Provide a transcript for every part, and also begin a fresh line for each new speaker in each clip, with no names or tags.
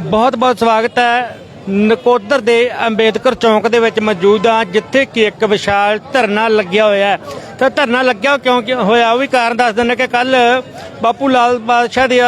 ਬਹੁਤ ਬਹੁਤ ਸਵਾਗਤ ਹੈ। ਨਕੋਦਰ ਦੇ ਅੰਬੇਦਕਰ ਚੌਂਕ ਦੇ ਵਿੱਚ ਮੌਜੂਦ ਹਾਂ, ਜਿੱਥੇ ਕਿ ਇੱਕ ਵਿਸ਼ਾਲ ਧਰਨਾ ਲੱਗਿਆ ਹੋਇਆ ਹੈ। ਤਾਂ ਧਰਨਾ ਲੱਗਿਆ ਕਿਉਂ ਕਿ ਹੋਇਆ? ਉਹ ਵੀ ਕਾਰਨ ਦੱਸ ਦਿੰਦੇ ਕਿ ਕੱਲ ਬਾਪੂ ਲਾਲ ਬਾਦਸ਼ਾਹ ਦੇ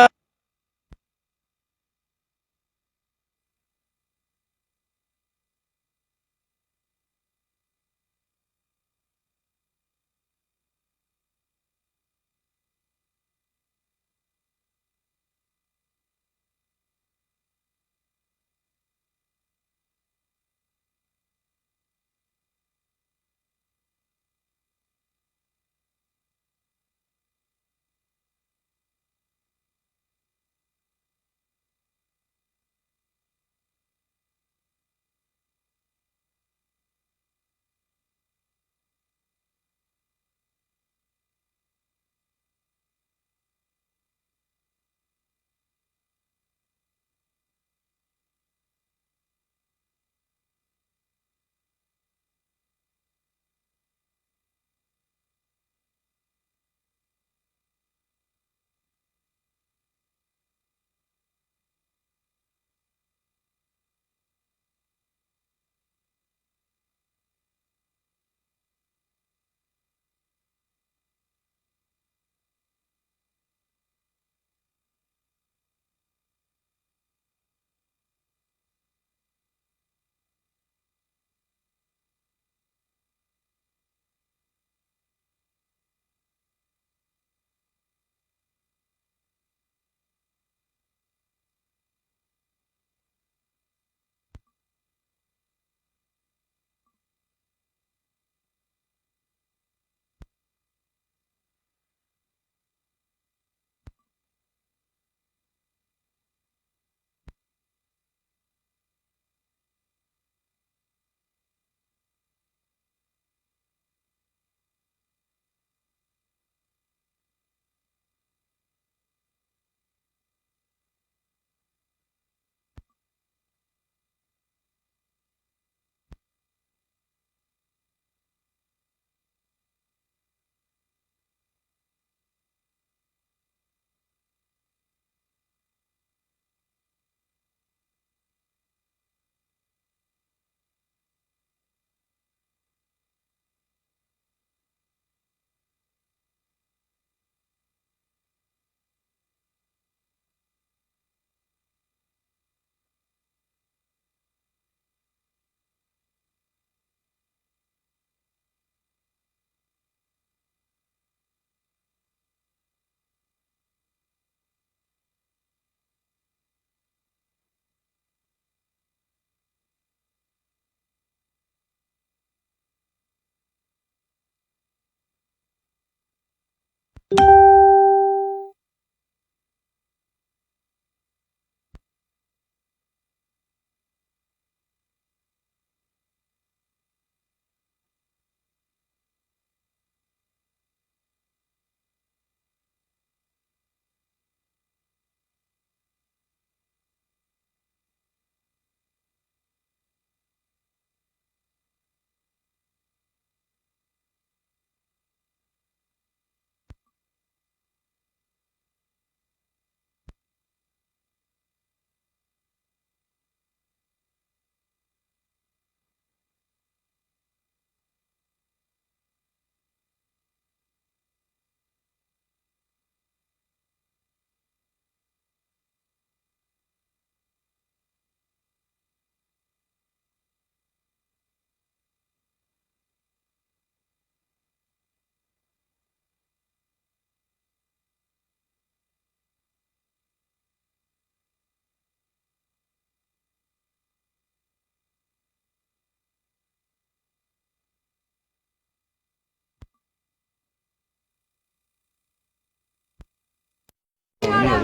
you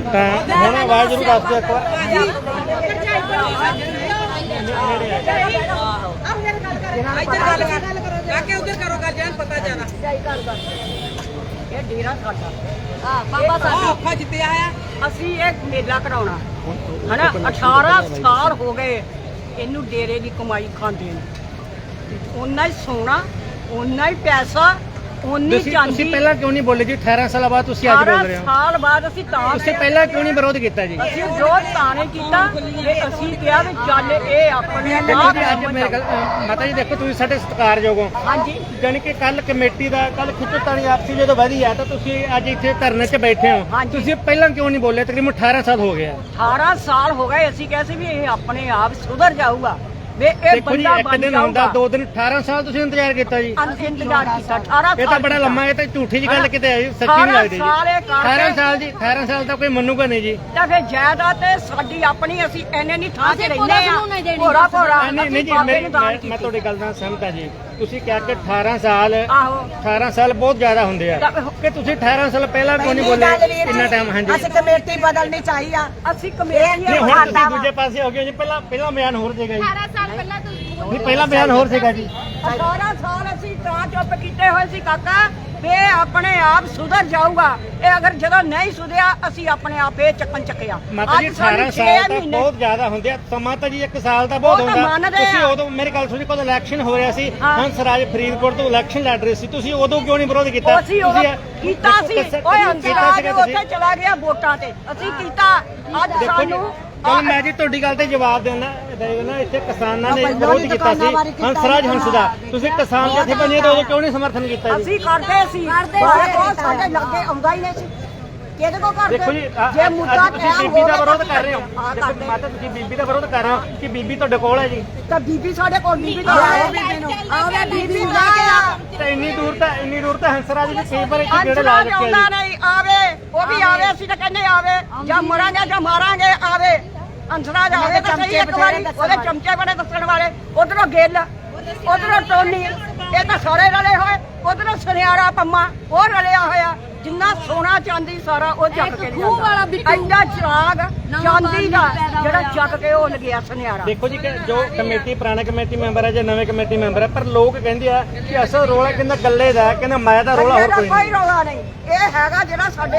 ਤਾਂ ਹੁਣ ਆਵਾਜ਼ ਜ਼ਰੂਰ ਦੱਸ ਦਿਓ ਇੱਕ ਵਾਰ।
ਇੱਧਰ ਗੱਲ ਕਰ ਕਾਕੇ ਉਧਰ ਕਰੋ ਗੱਲ ਜਾਨ ਪਤਾ ਜਾਣਾ
ਇਹ ਡੇਰਾ ਸਾਡਾ ਹਾਂ ਬਾਬਾ ਸਾਹਿਬ
ਔਖਾ ਜਿੱਤਿਆ ਆ
ਅਸੀਂ ਇਹ ਮੇਲਾ ਕਰਾਉਣਾ ਹਨਾ 18 ਸਾਲ ਹੋ ਗਏ ਇਹਨੂੰ ਡੇਰੇ ਦੀ ਕਮਾਈ ਖਾਂਦੇ ਨੂੰ। ਓਨਾ ਹੀ ਸੋਨਾ, ਓਨਾ ਹੀ ਪੈਸਾ ਉਨੀ
ਤੁਸੀਂ ਪਹਿਲਾਂ ਕਿਉਂ ਨਹੀਂ ਬੋਲੇ ਜੀ? 18 ਸਾਲਾਂ ਬਾਅਦ ਤੁਸੀਂ ਅੱਜ
18
ਬੋਲ ਰਹੇ ਹੋ।
ਸਾਲ ਬਾਅਦ ਅਸੀਂ ਤਾਂ
ਤੁਸੀਂ ਪਹਿਲਾਂ ਕਿਉਂ ਨਹੀਂ ਵਿਰੋਧ ਕੀਤਾ ਜੀ?
ਅਸੀਂ ਵਿਰੋਧ ਤਾਂ ਨਹੀਂ ਕੀਤਾ। ਵੀ ਅਸੀਂ ਕਿਹਾ ਵੀ ਚੱਲ ਇਹ ਆਪਣੇ
ਦੇਖੋ
ਆਪ
ਜੀ ਅੱਜ ਮੇਰੇ ਗੱਲ ਅਹ ਮਾਤਾ ਜੀ ਦੇਖੋ ਤੁਸੀਂ ਸਾਡੇ ਸਤਿਕਾਰਯੋਗ ਹੋ।
ਹਾਂਜੀ।
ਜਾਣੀ ਕਿ ਕੱਲ ਕਮੇਟੀ ਦਾ ਕੱਲ ਖਿੱਚੋਤਾਣੀ ਆਪਸੀ ਜਦੋਂ ਵਧੀ ਤਾਂ ਤੁਸੀਂ ਅੱਜ ਇੱਥੇ ਧਰਨੇ 'ਚ ਬੈਠੇ ਹੋ।
ਹਾਂਜੀ।
ਤੁਸੀਂ ਪਹਿਲਾਂ ਕਿਉਂ ਨਹੀਂ ਬੋਲੇ? ਤਕਰੀਬਨ 18 ਸਾਲ ਹੋ ਗਿਆ
18 ਸਾਲ ਹੋ ਗਏ ਅਸੀਂ ਕਹੇ ਸੀ ਵੀ ਇਹ ਆਪਣੇ ਆਪ ਸੁਧਰ ਜਾਊਗਾ। ਵੀ ਇਹ
ਦੇਖੋ ਜੀ
ਬੰਦਾ
ਇੱਕ
ਬਣ
ਦਿਨ ਹੁੰਦਾ
ਜਾਊਗਾ।
ਦੋ ਦਿਨ 18 ਸਾਲ ਤੁਸੀਂ ਇੰਤਜ਼ਾਰ ਕੀਤਾ ਜੀ।
ਅਸੀਂ ਇੰਤਜ਼ਾਰ ਕੀਤਾ 18
ਇਹ ਤਾਂ ਬੜਾ। ਲੰਮਾ ਇਹ ਤਾਂ ਝੂਠੀ ਜੀ ਗੱਲ। ਕਿਤੇ ਜੀ, ਸੱਚੀ ਨਹੀਂ ਲੱਗਦੀ ਜੀ।
18 ਸਾਲ ਇਹ ਕਰਕੇ-
18 ਸਾਲ ਜੀ 18 ਸਾਲ ਤਾਂ ਕੋਈ ਮੰਨੂਗਾ ਨਹੀਂ ਜੀ।
ਤਾਂ ਫਿਰ ਜਾਇਦਾਦ ਤੇ ਸਾਡੀ ਆਪਣੀ ਅਸੀਂ ਐਨੇ ਨਹੀਂ ਥਾਂ ਤੇ ਰਹਿੰਦੇ ਆ।
ਭੋਰਾ
ਭੋਰਾ।
ਨਹੀਂ ਨਹੀਂ ਜੀ ਮੈਂ ਮੈਂ-। ਤੁਹਾਡੀ ਗੱਲ ਨਾਲ ਸਹਿਮਤ ਹਾਂ ਜੀ। ਤੁਸੀਂ ਕਿਹਾ ਕਿ 18 ਸਾਲ
ਆਹੋ।
18 ਸਾਲ ਬਹੁਤ ਜ਼ਿਆਦਾ ਹੁੰਦੇ ਆ।
ਤਾਂ-
ਕਿ ਤੁਸੀਂ 18 ਸਾਲ ਪਹਿਲਾਂ ਕਿਉਂ ਨਹੀਂ ਬੋਲੇ? ਇੰਨਾ ਟਾਈਮ ਹਾਂਜੀ।
ਅਸੀਂ ਕਮੇਟੀ ਬਦਲਣੀ ਚਾਹੀਏ
ਅਸੀਂ ਕਮੇਟੀ
ਨਹੀਂ ਹੁਣ ਤੁਸੀਂ ਦੂਜੇ ਪਾਸੇ ਹੋ ਗਏ ਜੀ ਪਹਿਲਾਂ ਪਹਿਲਾਂ ਬਿਆਨ ਹੋਰ ਸੀਗਾ ਜੀ।
18 ਸਾਲ ਪਹਿਲਾਂ ਤੁਸੀਂ
ਨਹੀਂ ਪਹਿਲਾਂ ਬਿਆਨ ਹੋਰ ਸੀਗਾ ਜੀ।
18 ਸਾਲ ਅਸੀਂ ਤਾਂ ਚੁੱਪ ਕੀਤੇ ਹੋਏ ਸੀ ਕਾਕਾ। ਵੀ ਆਪਣੇ ਆਪ ਸੁਧਰ ਜਾਊਗਾ। ਇਹ ਅਗਰ ਜਦੋਂ ਨਹੀਂ ਸੁਧਿਆ ਅਸੀਂ ਆਪਣੇ ਆਪ ਇਹ ਚੱਕਣ ਚੱਕਿਆ।
ਮਾਤਾ ਜੀ
ਅੱਜ ਸਾਨੂੰ
18
ਛੇ
ਸਾਲ ਤਾਂ ਬਹੁਤ ਜ਼ਿਆਦਾ ਹੁੰਦੇ ਆ। ਸਮਾਂ ਤਾਂ ਜੀ 1 ਸਾਲ ਦਾ ਬਹੁਤ
ਤਾਂ
ਹੁੰਦਾ। ਤੁਸੀਂ। ਉਦੋਂ ਮੇਰੀ ਗੱਲ ਸੁਣੀ ਕੋਲ ਇਲੈਕਸ਼ਨ ਹੋ ਰਿਹਾ ਸੀ
ਹਾਂ।
ਹੰਸਰਾਜ ਫਰੀਦਕੋਟ ਤੋਂ ਇਲੈਕਸ਼ਨ ਲੜ ਰਹੇ ਸੀ। ਤੁਸੀਂ ਉਦੋਂ ਕਿਉਂ ਨਹੀਂ ਵਿਰੋਧ ਕੀਤਾ? ਤੁਸੀਂ,
ਕੀਤਾ ਸੀ। ਓਏ ਅੰਤਰਾਜ
ਤੁਸੀਂ।
ਉੱਥੇ ਚਲਾ ਗਿਆ ਵੋਟਾਂ ਤੇ। ਅਸੀਂ ਕੀਤਾ। ਅੱਜ ਸਾਨੂੰ
ਚਲ ਮੈਂ ਜੀ ਤੁਹਾਡੀ ਗੱਲ ਤੇ ਜਵਾਬ ਦੇਣਾ ਦੇਣਾ ਇੱਥੇ ਕਿਸਾਨਾਂ ਨੇ ਵਿਰੋਧ ਕੀਤਾ ਸੀ। ਹੰਸਰਾਜ ਹੰਸ ਦਾ ਤੁਸੀਂ ਕਿਸਾਨ ਜਥੇਬੰਦੀਆਂ ਦਾ ਉਦੋਂ ਕਿਉਂ ਨਹੀਂ ਸਮਰਥਨ ਕੀਤਾ ਜੀ?
ਅਸੀਂ ਕਰਦੇ ਸੀ।
ਕਰਦੇ
ਪਰ
ਸੀ।
ਉਹ ਸਾਡੇ ਲਾਗੇ ਆਉਂਦਾ ਹੀ ਨਹੀਂ ਸੀ। ਕਿਹਦੇ ਕੋ ਕਰਦੇ?
ਦੇਖੋ ਜੀ
ਜੇ ਮੁੱਦਾ
ਤੁਸੀਂ
ਟਾਈਮ
ਬੀਬੀ ਦਾ ਵਿਰੋਧ
ਤਾਂ
ਕਰ ਰਹੇ ਹੋ।
ਹਾਂ।
ਮਾਤਾ ਤੁਸੀਂ ਬੀਬੀ ਦਾ ਵਿਰੋਧ ਕਰ ਰਹੇ ਹੋ ਕਿ ਬੀਬੀ ਤੁਹਾਡੇ ਕੋਲ ਹੈ ਜੀ?
ਤਾਂ ਬੀਬੀ ਸਾਡੇ ਕੋਲ ਬੀਬੀ ਤਾਂ ਬੀਬੀ ਨੂੰ ਆਵੇ ਬੀਬੀ ਨੂੰ ਲੈ ਕੇ ਆ
ਤੇ ਇੰਨੀ ਦੂਰ ਤਾਂ ਇੰਨੀ ਦੂਰ ਤਾਂ ਹੰਸਰਾਜ ਵੀ ਕਈ ਵਾਰ ਇੱਥੇ ਗੇੜੇ ਲਾ
ਅੰਤਰਾਜ
ਰੱਖਿਆ
ਆਉਂਦਾ
ਜੀ
ਨਹੀਂ ਆਵੇ। ਉਹ ਵੀ ਆਵੇ ਅਸੀਂ ਤਾਂ ਕਹਿੰਦੇ ਆਵੇ। ਜਾਂ ਮਰਾਂਗੇ ਜਾਂ ਮਾਰਾਂਗੇ ਆਵੇ। ਅੰਤਰਾਜ ਆਵੇ ਤਾਂ ਸਹੀ ਇੱਕ ਵਾਰੀ ਉਹਦੇ ਚਮਚੇ ਬੜੇ ਦੱਸਣ ਵਾਲੇ। ਉਧਰੋਂ ਗਿੱਲ ਉਧਰੋਂ ਟੋਨੀ ਇਹ ਤਾਂ ਸਾਰੇ ਰਲੇ ਹੋਏ ਉਧਰੋਂ ਸੁਨਿਆਰਾ ਪੰਮਾ ਉਹ ਰਲਿਆ ਹੋਇਆ। ਜਿੰਨਾ ਸੋਨਾ ਚਾਂਦੀ ਸਾਰਾ ਉਹ ਚੱਕ ਕੇ
ਖੂਹ ਵਾਲਾ ਬਿੱਟੂ।
ਐਡਾ ਚਰਾਗ ਚਾਂਦੀ ਦਾ ਜਿਹੜਾ ਚੱਕ ਕੇ ਉਹ ਲਗਿਆ ਸੁਨਿਆਰਾ।
ਦੇਖੋ ਜੀ ਕਿ ਜੋ ਕਮੇਟੀ ਪੁਰਾਣੇ ਕਮੇਟੀ ਮੈਂਬਰ ਹੈ ਜਾਂ ਨਵੇਂ ਕਮੇਟੀ ਮੈਂਬਰ ਹੈ ਪਰ ਲੋਕ ਕਹਿੰਦੇ ਆ ਕਿ ਅਸਲ ਰੋਲਾ ਕਹਿੰਦਾ ਗੱਲੇ ਦਾ ਕਹਿੰਦਾ ਮੈਂ ਦਾ ਰੋਲਾ ਹੋਰ ਕੋਈ ਨਹੀਂ।
ਰੌਲਾ ਨਹੀਂ। ਇਹ ਹੈਗਾ ਜਿਹੜਾ ਸਾਡੇ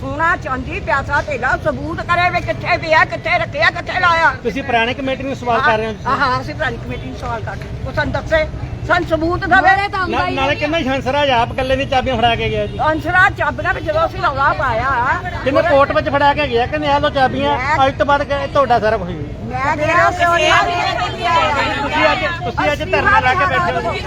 ਸੋਨਾ ਚਾਂਦੀ ਪਿਆਸਾ ਤੇਲਾ ਸਬੂਤ ਕਰੇ ਵੀ ਕਿੱਥੇ ਪਿਆ ਕਿੱਥੇ ਰੱਖਿਆ ਕਿੱਥੇ ਲਾਇਆ।
ਤੁਸੀਂ ਪੁਰਾਣੇ ਕਮੇਟੀ ਨੂੰ ਸਵਾਲ ਕਰ ਰਹੇ ਹੋ
ਹਾਂ ਹਾਂ ਅਸੀਂ ਪੁਰਾਣੀ ਕਮੇਟੀ ਨੂੰ ਸਵਾਲ ਕਰ ਰਹੇ ਉਹ ਸਾਨੂੰ ਦੱਸੇ। ਸਾਨੂੰ ਸਬੂਤ ਦਵੇ
ਮੇਰੇ ਤਾਂ ਆਉਂਦਾ ਹੀ
ਨਾਲੇ ਕਹਿੰਦਾ ਹੰਸਰਾਜ ਆਪ ਦੀ ਚਾਬੀਆਂ ਫੜਾ ਕੇ ਗਿਆ ਜੀ।
ਅੰਸਰਾ ਚਾਬੀਆਂ ਵੀ ਜਦੋਂ ਅਸੀਂ ਰੌਲਾ ਪਾਇਆ।
ਕਹਿੰਦੇ ਕੋਰਟ ਵਿੱਚ ਫੜਾ ਕੇ ਗਿਆ। ਕਹਿੰਦੇ ਆ ਲੋ ਚਾਬੀਆਂ ਅੱਜ ਤੋਂ ਬਾਅਦ ਕਿ ਤੁਹਾਡਾ ਸਾਰਾ ਕੁਝ
ਮੈਂ ਕਿਹਾ ਕਿਉਂ
ਤੁਸੀਂ ਅੱਜ ਤੁਸੀਂ ਅੱਜ ਧਰਨਾ ਲਾ ਕੇ ਬੈਠੇ ਹੋ। ਜੀ।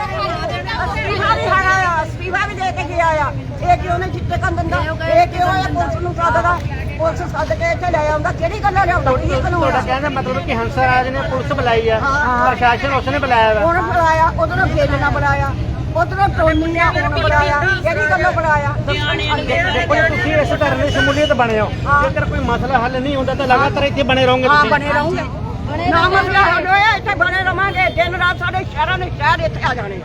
ਅਸਤੀਫਾ ਵੀ ਹਰਾਇਆ ਅਸਤੀਫਾ ਵੀ ਦੇ ਕੇ ਗਿਆ ਆ। ਇਹ ਕਿਉਂ ਨਹੀਂ ਚਿੱਟੇ ਕੰਨ ਦਿੰਦਾ? ਇਹ ਕਿਉਂ ਇਹ ਪੁਲਿਸ ਨੂੰ ਸੱਦਦਾ? ਪੁਲਿਸ ਸੱਦ ਕੇ ਇੱਥੇ ਲੈ ਆਉਂਦਾ। ਕਿਹੜੀ ਗੱਲਾਂ ਲਿਆਉਂਦਾ? ਇਹ ਕਾਨੂੰਨ
ਤੁਹਾਡਾ
ਆ।
ਕਹਿਣ ਦਾ ਮਤਲਬ ਕਿ ਹੰਸਰਾਜ ਨੇ ਪੁਲਿਸ ਬੁਲਾਈ ਆ।
ਹਾਂ।
ਪ੍ਰਸ਼ਾਸਨ ਉਸਨੇ ਬੁਲਾਇਆ ਵਾ।
ਉਹਨੂੰ ਬੁਲਾਇਆ ਉਧਰੋਂ ਗੇਲ ਨਾ ਬੁਲਾਇਆ। ਉਧਰੋਂ ਟੋਨੀ ਨੇ ਉਹਨੂੰ ਬੁਲਾਇਆ। ਕਿਹੜੀ ਗੱਲੋਂ ਬੁਲਾਇਆ?
ਦੇਖੋ ਜੀ, ਤੁਸੀਂ ਇਸ ਧਰਨੇ ਦੀ ਸ਼ਮੂਲੀਅਤ ਬਣੇ ਹੋ। ਜੇਕਰ ਕੋਈ ਮਸਲਾ ਹੱਲ ਨਹੀਂ ਹੁੰਦਾ ਤਾਂ ਲਗਾਤਾਰ ਇੱਥੇ ਬਣੇ ਰਹੋਗੇ
ਹਾਂ
ਤੁਸੀਂ।
ਬਣੇ ਰਹੋਗੇ। ਨਾ ਮਸਲਾ ਹੱਲ ਹੋਇਆ ਇੱਥੇ ਬਣੇ ਰਵਾਂਗੇ। ਦਿਨ ਰਾਤ ਸਾਡੇ ਸ਼ਹਿਰਾਂ ਦੇ ਸ਼ਹਿਰ ਇੱਥੇ ਆ ਜਾਣੇ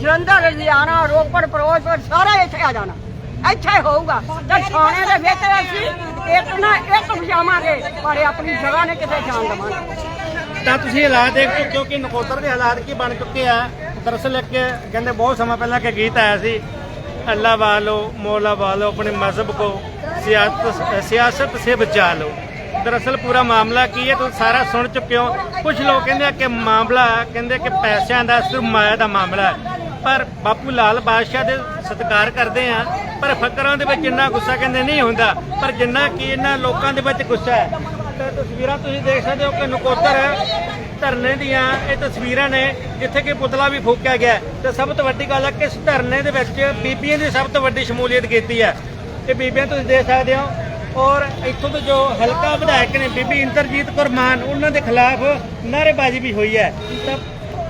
ਜਲੰਧਰ ਲੁਧਿਆਣਾ ਰੋਪੜ, ਫਿਰੋਜ਼ਪੁਰ, ਸਾਰੇ ਇੱਥੇ ਆ ਜਾਣਾ। ਇੱਥੇ ਹੋਊਗਾ। ਤੇ ਥਾਣੇ ਦੇ ਵਿੱਚ ਅਸੀਂ ਇੱਕ ਨਾ ਇੱਕ ਵਜਾਵਾਂਗੇ, ਪਰ ਆਪਣੀ ਜਗ੍ਹਾ ਨੇ ਕਿਤੇ ਜਾਣ ਦੇਵਾਂਗੇ।
ਤਾਂ ਤੁਸੀਂ ਹਾਲਾਤ ਦੇਖ ਚੁੱਕੇ ਹੋ ਕਿ ਨਕੋਦਰ ਦੇ ਹਾਲਾਤ ਕੀ ਬਣ ਚੁੱਕੇ ਆ? ਦਰਅਸਲ ਇੱਕ ਕਹਿੰਦੇ ਬਹੁਤ ਸਮਾਂ ਪਹਿਲਾਂ ਕਿ ਗੀਤ ਆਇਆ ਸੀ, ਅੱਲਾ ਵਾਲੋ, ਮੌਲਾ ਵਾਲੋ, ਆਪਣੇ ਮਜ਼ਹਬ ਕੋ, ਸਿਆਸਤ ਸਿਆਸਤ ਸੇ ਬਚਾ ਲੋ ਦਰਅਸਲ ਪੂਰਾ ਮਾਮਲਾ ਕੀ ਹੈ, ਤੁਸੀਂ ਸਾਰਾ ਸੁਣ ਚੁੱਕੇ ਹੋ। ਕੁਝ ਲੋਕ ਕਹਿੰਦੇ ਆ ਕਿ ਮਾਮਲਾ, ਕਹਿੰਦੇ ਕਿ ਪੈਸਿਆਂ ਦਾ, ਸਰਮਾਇਆ ਦਾ ਮਾਮਲਾ ਹੈ। ਪਰ ਬਾਪੂ ਲਾਲ ਬਾਦਸ਼ਾਹ ਦੇ ਸਤਿਕਾਰ ਕਰਦੇ ਆ, ਪਰ ਫਕਰਾਂ ਦੇ ਵਿੱਚ ਇੰਨਾ ਗੁੱਸਾ ਕਹਿੰਦੇ ਨਹੀਂ ਹੁੰਦਾ, ਪਰ ਜਿੰਨਾ ਕਿ ਇਹਨਾਂ ਲੋਕਾਂ ਦੇ ਵਿੱਚ ਗੁੱਸਾ ਹੈ। ਤੇ ਤਸਵੀਰਾਂ ਤੁਸੀਂ ਦੇਖ ਸਕਦੇ ਹੋ ਕਿ ਨਕੋਦਰ ਧਰਨੇ ਦੀਆਂ ਇਹ ਤਸਵੀਰਾਂ ਨੇ, ਜਿੱਥੇ ਕਿ ਪੁਤਲਾ ਵੀ ਫੂਕਿਆ ਗਿਆ ਤੇ ਸਭ ਤੋਂ ਵੱਡੀ ਗੱਲ ਹੈ ਕਿ ਇਸ ਧਰਨੇ ਦੇ ਵਿੱਚ ਬੀਬੀਆਂ ਦੀ ਸਭ ਤੋਂ ਵੱਡੀ ਸ਼ਮੂਲੀਅਤ ਕੀਤੀ ਹੈ। ਇਹ ਬੀਬੀਆਂ ਤੁਸੀਂ ਦੇਖ ਸਕਦੇ ਹੋ, ਔਰ ਇੱਥੋਂ ਤੋਂ ਜੋ ਹਲਕਾ ਵਿਧਾਇਕ ਨੇ ਬੀਬੀ ਇੰਦਰਜੀਤ ਕੌਰ ਮਾਨ, ਉਹਨਾਂ ਦੇ ਖਿਲਾਫ ਨਾਅਰੇਬਾਜ਼ੀ ਵੀ ਹੋਈ ਹੈ। ਤਾਂ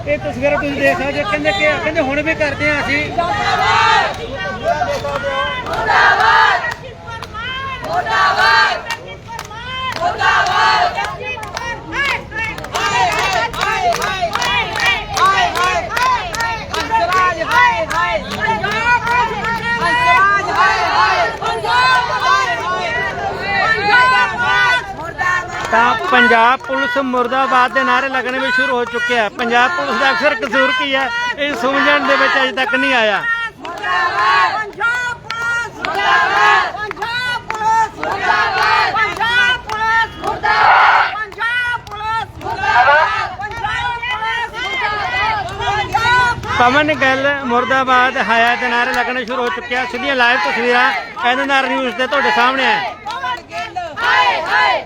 ਇਹ ਤਸਵੀਰਾਂ ਤੁਸੀਂ ਦੇਖ ਸਕਦੇ ਹੋ ਕਹਿੰਦੇ ਕਿ ਕਹਿੰਦੇ ਹੁਣ ਵੀ ਕਰਦੇ ਆ ਅਸੀਂ। ਤਾਂ ਪੰਜਾਬ ਪੁਲਿਸ ਮੁਰਦਾਬਾਦ ਦੇ ਨਾਰੇ ਲੱਗਣੇ ਵੀ ਸ਼ੁਰੂ ਹੋ ਚੁੱਕੇ ਆ। ਪੰਜਾਬ ਪੁਲਿਸ ਦਾ ਅਕਸਰ ਕਸੂਰ ਕੀ ਹੈ ਇਹ ਸਮਝਣ ਦੇ ਵਿੱਚ ਅਜੇ ਤੱਕ ਨਹੀਂ ਆਇਆ। ਪਵਨ ਗੱਲ ਮੁਰਦਾਬਾਦ ਹਾਇਆ ਦੇ ਨਾਰੇ ਲੱਗਣੇ ਸ਼ੁਰੂ ਹੋ ਚੁੱਕਿਆ ਸਿੱਧੀਆਂ ਲਾਈਵ ਤਸਵੀਰਾਂ ਐਨਐਨਆਰ ਨਿਊਜ਼ ਦੇ ਤੁਹਾਡੇ ਸਾਹਮਣੇ ਹੈ
ਹਾਏ ਹਾਏ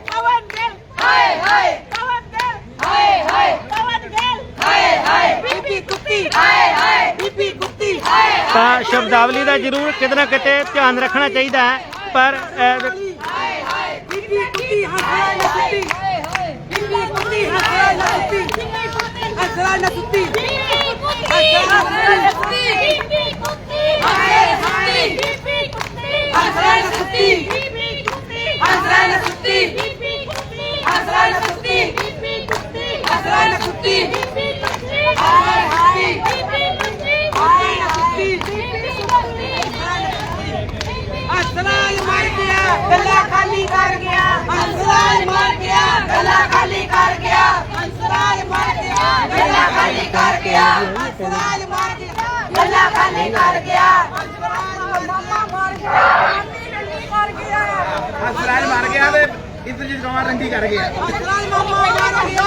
ਹਾਏ ਹਾਏ। ਪਵਨ ਗਿੱਲ। ਹਾਏ ਹਾਏ। ਪਵਨ ਗਿੱਲ। ਹਾਏ ਹਾਏ। ਬੀਬੀ ਕੁੱਤੀ। ਹਾਏ ਹਾਏ। ਬੀਬੀ ਕੁੱਤੀ। ਹਾਏ
ਤਾਂ ਸ਼ਬਦਾਵਲੀ ਦਾ ਜ਼ਰੂਰ ਕਿਤੇ ਨਾ ਕਿਤੇ ਧਿਆਨ ਰੱਖਣਾ ਚਾਹੀਦਾ ਹੈ ਪਰ ਇਹ
ਬੀਬੀ ਕੁੱਤੀ ਹੱਸਰਾ ਨਾ ਸੁੱਤੀ। ਬੀਬੀ ਕੁੱਤੀ ਹੱਸਰਾ ਨਾ ਸੁੱਤੀ। ਹੱਸਰਾ ਨਾ ਸੁੱਤੀ। ਹੱਸਰਾ ਮਰ ਗਿਆ, ਗੱਲਾਂ ਖਾਲੀ ਕਰ ਗਿਆ। ਹੰਸਰਾਜ ਮਰ ਗਿਆ, ਗੱਲਾਂ ਖਾਲੀ ਕਰ ਗਿਆ। ਹੰਸਰਾਜ ਮਰ ਗਿਆ, ਗੱਲਾਂ ਖਾਲੀ ਕਰ ਗਿਆ। ਹੰਸਰਾਜ ਮਰ ਗਿਆ, ਗੱਲਾਂ ਖਾਲੀ ਕਰ ਗਿਆ ਹੰਸਰਾਜ ਮਾਮਾ ਮਰ ਗਿਆ ਮਰ ਗਿਆ
ਹਸਰਾਜ ਮਰ ਗਿਆ ਤੇ ਇੰਦਰਜੀਤ ਕੌਰ ਰੰਗੀ ਕਰ ਗਿਆ
ਹੰਸਰਾਜ ਮਾਮਾ ਮਰ ਗਿਆ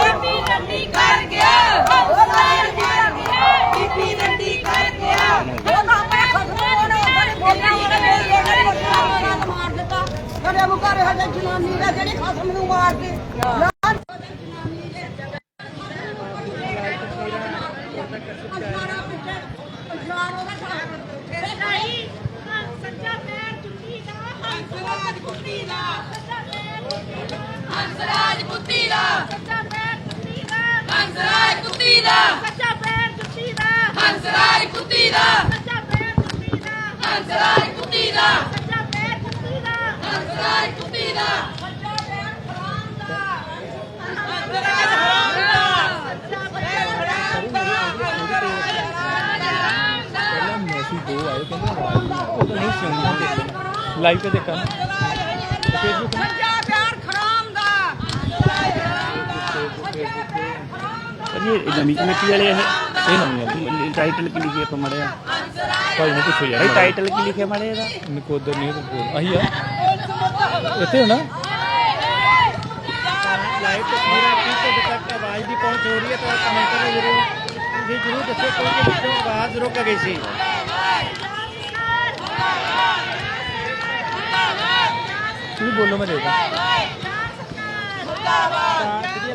ਇੰਦਰਜੀਤ ਦੀ
ਕਰ ਗਿਆ ਬੀਬੀ ਨੰਡੀ ਕਰ ਗਿਆ
ਕਦੇ ਮੁਕਾਰੇ ਹਜੇ ਜਨਾਨੀ ਦਾ ਜਿਹੜੀ ਖਸਮ ਨੂੰ ਮਾਰ ਕੇ
ਸੱਚਾ ਪੈਰ ਚੁੱਕੀ ਦਾ ਹੰਸਰਾਜ ਕੁੱਤੀ ਦਾ ਹੰਸਰਾਜ ਕੁੱਤੀ ਦਾ ਹੰਸਰਾਜ ਕੁੱਤੀ ਦਾ ਹੰਸਰਾਜ ਕੁੱਤੀ ਦਾ ਹੰਸਰਾਜ ਕੁੱਤੀ ਦਾ ਹੰਸਰਾਜ ਕੁੱਤੀ ਦਾ ਸੱਚਾ ਪੈਰ ਖਰਾਮ ਦਾ ਸੱਚਾ ਪੈਰ ਹਰਾਮ ਦਾ
ਫੇਸਬੁੱਕ
ਸੱਚਾ ਪਿਆਰ ਖਰਾਮ ਦਾ
ਇਹ ਨਵੀਂ ਕਮੇਟੀ ਵਾਲੇ ਇਹ ਇਹ ਨਵੀਂ ਹੈ ਟਾਈਟਲ ਕੀ ਲਿਖਿਆ ਆਪਾਂ ਮੜਿਆ ਭਾਈ ਨੂੰ ਪੁੱਛੋ ਯਾਰ ਟਾਈਟਲ ਕੀ ਲਿਖਿਆ ਮੜੇ ਇਹਦਾ? ਨਕੋਦਰ ਨਹੀਂ ਤਾਂ ਆਹੀ ਆ। ਇੱਥੇ ਹੋਣਾ?
ਲਾਈਵ ਤਸਵੀਰਾਂ ਕੀ ਤੁਹਾਡੇ ਤੱਕ ਆਵਾਜ਼ ਦੀ ਪਹੁੰਚ ਹੋ ਰਹੀ ਹੈ ਤਾਂ ਕਮੈਂਟਾਂ ਵਿੱਚ ਜ਼ਰੂਰ। ਤੁਸੀਂ ਜ਼ਰੂਰ ਦੱਸੋ ਕਿਉਂਕਿ ਵਿੱਚੋਂ ਆਵਾਜ਼ ਰੁਕ ਗਈ ਸੀ।
ਤੁਸੀਂ ਬੋਲੋ ਮੈਂ ਦੇਖਦਾ।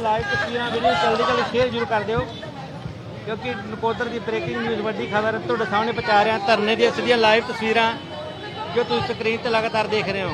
ਲਾਈਵ ਤਸਵੀਰਾਂ ਵੀਡੀਓ ਜਲਦੀ ਜਲਦੀ ਸ਼ੇਅਰ ਜ਼ਰੂਰ ਕਰ ਦਿਓ। ਕਿਉਂਕਿ ਨਕੋਦਰ ਦੀ ਬ੍ਰੇਕਿੰਗ ਨਿਊਜ਼ ਵੱਡੀ ਖਬਰ ਤੁਹਾਡੇ ਸਾਹਮਣੇ ਪਹੁੰਚਾ ਰਿਹਾ ਧਰਨੇ ਦੀਆਂ ਸਿੱਧੀਆਂ ਲਾਈਵ ਤਸਵੀਰਾਂ ਜੋ ਤੁਸੀਂ ਸਕਰੀਨ ਤੇ ਲਗਾਤਾਰ ਦੇਖ ਰਹੇ ਹੋ।